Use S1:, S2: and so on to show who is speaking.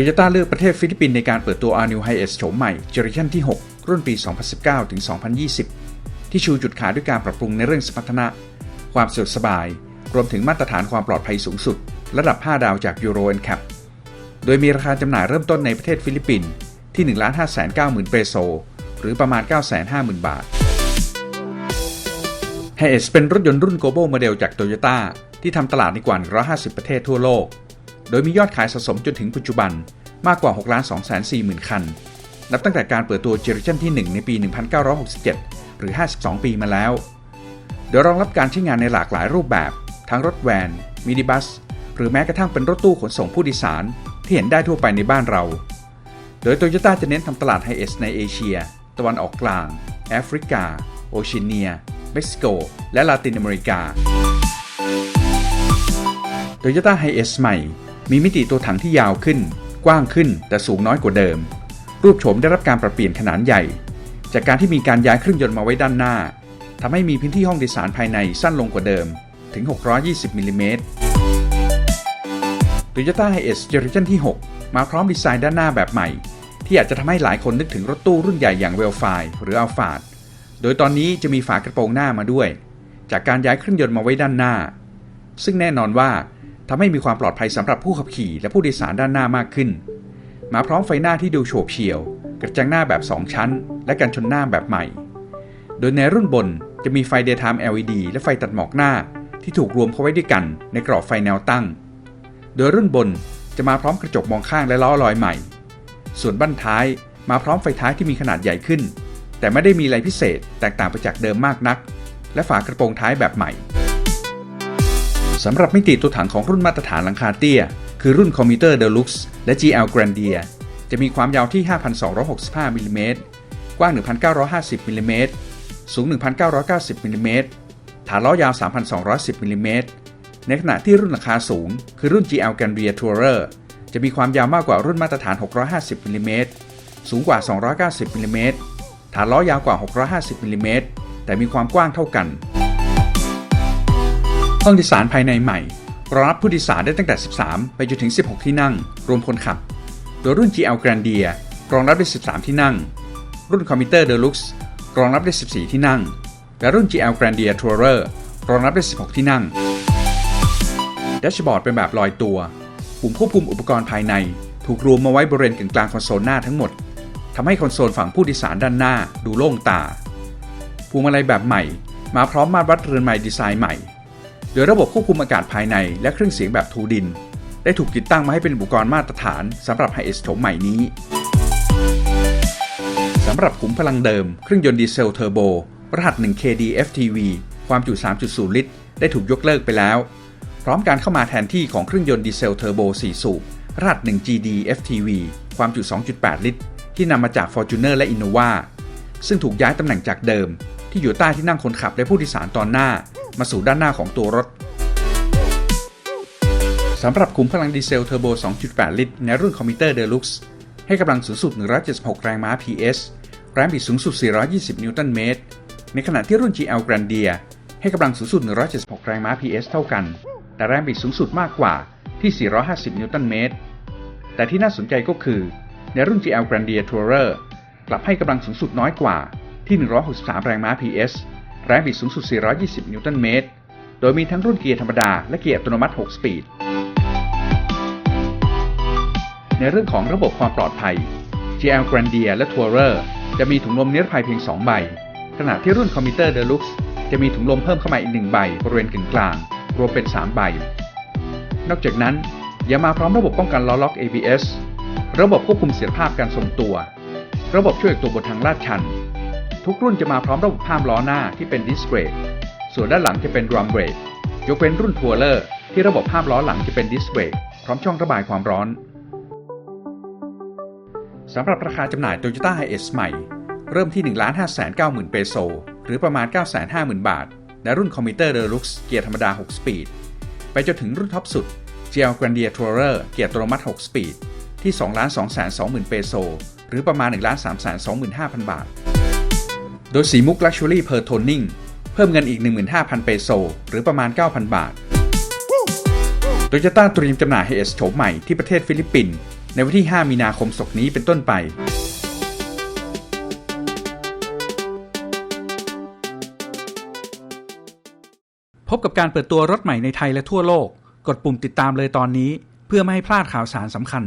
S1: Toyota เลือกประเทศฟิลิปปินส์ในการเปิดตัว All New Hiace โฉมใหม่ Generation ที่ 6 รุ่นปี 2019 ถึง 2020 ที่ชูจุดขายด้วยการปรับปรุงในเรื่องสมรรถนะ ความสะดวกสบาย รวมถึงมาตรฐานความปลอดภัยสูงสุด ระดับ 5 ดาวจาก Euro NCAP โดยมีราคาจำหน่ายเริ่มต้นในประเทศฟิลิปปินส์ที่ 1 5 9 0 0 0 0 เปโซ หรือประมาณ 950,000 บาท h i a c e เป็นรถยนต์รุ่น Global Model จาก Toyota ที่ทำตลาดในกว่า 150 ประเทศทั่วโลก โดยมียอดขายสะสมจนถึงปัจจุบันมากกว่า 6 2 4 0 0 0 0คัน นับตั้งแต่การเปิดตัว Generation ที่ 1 ในปี 1967 หรือ 52 ปีมาแล้ว โดยรองรับการใช้งานในหลากหลายรูปแบบ ทั้งรถแวน มินิบัส หรือแม้กระทั่งเป็นรถตู้ขนส่งผู้โดยสาร ที่เห็นได้ทั่วไปในบ้านเรา โดยโตโยต้าจะเน้นทำตลาดไฮเอสในเอเชีย ตะวันออกกลาง แอฟริกา โอชียเนีย เม็กซิโก และลาตินอเมริกาโตโยต้าไฮเอสใหม่ มีมิติตัวถังที่ยาวขึ้น กว้างขึ้น แต่สูงน้อยกว่าเดิม รูปโฉมได้รับการปรับเปลี่ยนขนาดใหญ่ จากการที่มีการย้ายเครื่องยนต์มาไว้ด้านหน้าทำให้มีพื้นที่ห้องโดยสารภายในสั้นลงกว่าเดิม ถึง 620มิลลิเมตร Toyota Hiace Generation ที่ 6 มาพร้อมดีไซน์ด้านหน้าแบบใหม่ ที่อาจจะทำให้หลายคนนึกถึงรถตู้รุ่นใหญ่อย่าง w e l f i หรือ Alphard โดยตอนนี้จะมีฝากระโปรงหน้ามาด้วย จากการย้ายเครื่องยนต์มาไว้ด้านหน้า ซึ่งแน่นอนว่า ทำให้มีความปลอดภัยสำหรับผู้ขับขี่และผู้โดยสารด้านหน้ามากขึ้น มาพร้อมไฟหน้าที่ดูโฉบเฉี่ยว กระจังหน้าแบบ 2 ชั้น และกันชนหน้าแบบใหม่ โดยในรุ่นบนจะมีไฟ Daytime LED และไฟตัดหมอกหน้า ที่ถูกรวมเข้าไว้ด้วยกันในกรอบไฟแนวตั้ง โดยรุ่นบนจะมาพร้อมกระจกมองข้างและล้อลอยใหม่ ส่วนบั้นท้ายมาพร้อมไฟท้ายที่มีขนาดใหญ่ขึ้น แต่ไม่ได้มีอะไรพิเศษแตกต่างไปจากเดิมมากนัก และฝากระโปรงท้ายแบบใหม่ สำหรับมิติตัวถังของรุ่นมาตรฐานหลังคาเตี้ย คือรุ่นคอมมิเตอร์เดลุกซ์และ GL Grandia จะมีความยาวที่ 5,265มิลลิเมตรกว้าง 1,950มิลลิเมตรสูง 1,990มิลลิเมตรฐานล้อยาว 3,210มิลลิเมตรในขณะที่รุ่นราคาสูง คือรุ่น GL Grandia Tourer จะมีความยาวมากกว่ารุ่นมาตรฐาน 650มิลลิเมตรสูงกว่า 290มิลลิเมตรฐานล้อยาวกว่า 650มิลลิเมตรแต่มีความกว้างเท่ากัน ห้องโดยสารภายในใหม่รองรับผู้โดยสารได้ตั้งแต่ 13 ไปจนถึง 16 ที่นั่ง รวมคนขับ โดยรุ่น GL Grandia รองรับได้ 13 ที่นั่ง รุ่น Commuter Deluxe รองรับได้ 14 ที่นั่ง และรุ่น GL Grandia Tourer รองรับได้ 16 ที่นั่งแดชบอร์ดเป็นแบบลอยตัว ปุ่มควบคุมอุปกรณ์ภายใน ถูกรวมมาไว้บริเวณกลางคอนโซลหน้าทั้งหมดทำให้คอนโซลฝั่งผู้โดยสารด้านหน้าดูโล่งตาพวงมาลัยแบบใหม่ มาพร้อมมาตรวัดเรือนไม้ดีไซน์ใหม่ ดยระบบควบคุมอากาศภายในและเครื่องเสียงแบบทูดิน ได้ถูกติดตั้งมาให้เป็นอุปกรณ์มาตรฐานสำหรับไฮเอสโฉมใหม่นี้สำหรับขุมพลังเดิมเครื่องยนต์ดีเซลเทอร์โบรหัส 1KD FTV ความจุ 3.0 ลิตร ได้ถูกยกเลิกไปแล้ว พร้อมการเข้ามาแทนที่ของเครื่องยนต์ดีเซลเทอร์โบ 4 สูบรหัส 1GD FTV ความจุ 2.8 ลิตร ที่นำมาจาก Fortuner และ Innova ซึ่งถูกย้ายตำแหน่งจากเดิม ที่อยู่ใต้ที่นั่งคนขับและผู้โดยสารตอนหน้า มาสู่ด้านหน้าของตัวรถสำหรับขุมพลังดีเซลเทอร์โบ 2.8 ลิตร ในรุ่นคอมมิเตอร์เดลุกซ์ให้กำลังสูงสุด 176 แรงม้า PS แรงบิดสูงสุด 420 นิวตันเมตร ในขณะที่รุ่น GL Grandia ให้กำลังสูงสุด 176 แรงม้า PS เท่ากัน แต่แรงบิดสูงสุดมากกว่าที่ 450 นิวตันเมตร แต่ที่น่าสนใจก็คือ ในรุ่น GL Grandia Tourer กลับให้กำลังสูงสุดน้อยกว่า ที่ 163 แรงม้า PS แรงบิดสูงสุด 420 นิวตันเมตร โดยมีทั้งรุ่นเกียร์ธรรมดา และเกียร์อัตโนมัติ 6 สปีด ในเรื่องของระบบความปลอดภัย GL Grandia และ Tourer จะมีถุงลมนิรภัยเพียง 2 ใบ ขณะที่รุ่น Commuter Deluxe จะมีถุงลมเพิ่มเข้ามาอีก 1 ใบบริเวณกึ่งกลาง รวมเป็น 3 ใบ นอกจากนั้นยังมาพร้อมระบบป้องกันล้อล็อก ABS ระบบควบคุมเสียรภาพการทรงตัว ระบบช่วยตัวบนทางลาดชัน ทุกรุ่นจะมาพร้อมระบบห้ามล้อหน้าที่เป็นดิสเบรก ส่วนด้านหลังจะเป็นดรัมเบรก ยกเว้นรุ่นทัวร์เลอร์ที่ระบบห้ามล้อหลังจะเป็นดิสเบรกพร้อมช่องระบายความร้อนสำหรับราคาจำหน่าย Toyota Hiace ใหม่ เริ่มที่ 1 5 9 0 0 0 0 เปโซ หรือประมาณ 950,000 บาท และรุ่น Commuter Deluxe เกียร์ธรรมดา 6 สปีด ไปจนถึงรุ่นท็อปสุด GL Grandia Tourer เกียร์อัตโนมัติ 6 สปีด ที่ 2,220,000 เปโซ หรือประมาณ 1,325,000 บาท โดยสีมุก Luxury Per Toning เพิ่มเงินอีก 15,000 เปโซ หรือประมาณ 9,000 บาทโตโยต้าเตรียมจำหน่าย Hiace โฉมใหม่ที่ประเทศฟิลิปปินส์ในวันที่ 5 มีนาคมศกนี้เป็นต้นไป พบกับการเปิดตัวรถใหม่ในไทยและทั่วโลก กดปุ่มติดตามเลยตอนนี้ เพื่อไม่ให้พลาดข่าวสารสำคัญ